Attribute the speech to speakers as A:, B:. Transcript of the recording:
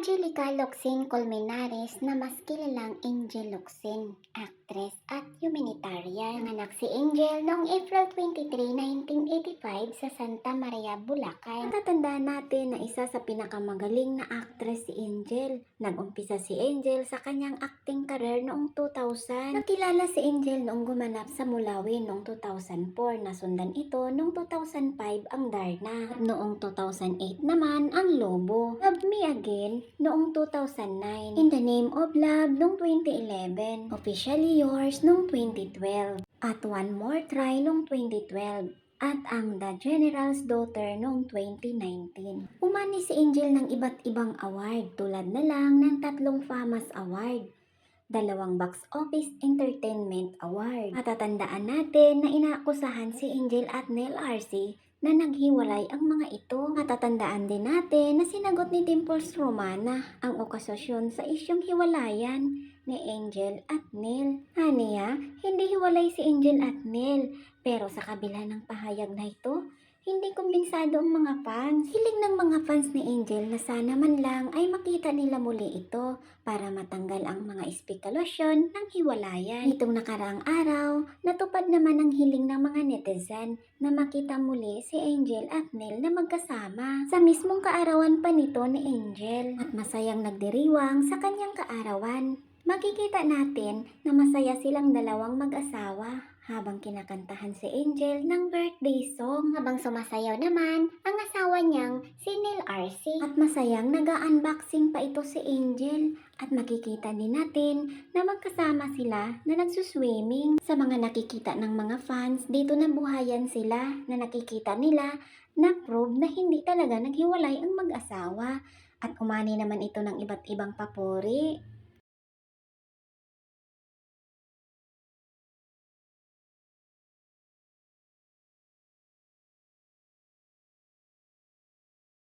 A: Angelica Locsin Colmenares na mas kilalang Angel Locsin, actress at humanitarian. Nanganak si Angel noong April 23, 1985 sa Santa Maria, Bulacan. Natatandaan natin na isa sa pinakamagaling na actress si Angel. Nag-umpisa si Angel sa kanyang acting career noong 2000. Nakilala si Angel noong gumanap sa Mulawi noong 2004. Nasundan ito noong 2005 ang Darna. At noong 2008 naman ang Lobo. Love Me Again noong 2009. In the Name of Love noong 2011. Officially Yours noong 2012. At One More Try noong 2012 at ang The General's Daughter noong 2019. Umani si Angel ng iba't ibang award tulad na lang ng tatlong FAMAS Award, dalawang Box Office Entertainment Award. Matatandaan natin na inaakusahan si Angel at Neil Arce na naghiwalay ang mga ito. Matatandaan din natin na sinagot ni Dimples Romana ang okasyon sa isyong hiwalayan ni Angel at Neil. Aniya, hindi hiwalay si Angel at Neil, pero sa kabila ng pahayag na ito, hindi kumbensado ang mga fans. Hiling ng mga fans ni Angel na sana man lang ay makita nila muli ito para matanggal ang mga espekulasyon ng hiwalayan. Itong nakaraang araw, natupad naman ang hiling ng mga netizen na makita muli si Angel at Neil na magkasama sa mismong kaarawan pa nito ni Angel at masayang nagdiriwang sa kanyang kaarawan. Makikita natin na masaya silang dalawang mag-asawa habang kinakantahan si Angel ng birthday song. Habang sumasayaw naman ang asawa niyang si Neil Arce. At masayang nag-unboxing pa ito si Angel. At makikita din natin na magkasama sila na nagsuswimming. Sa mga nakikita ng mga fans, dito na buhayan sila na nakikita nila na prove na hindi talaga naghiwalay ang mag-asawa. At umani naman ito ng iba't ibang papuri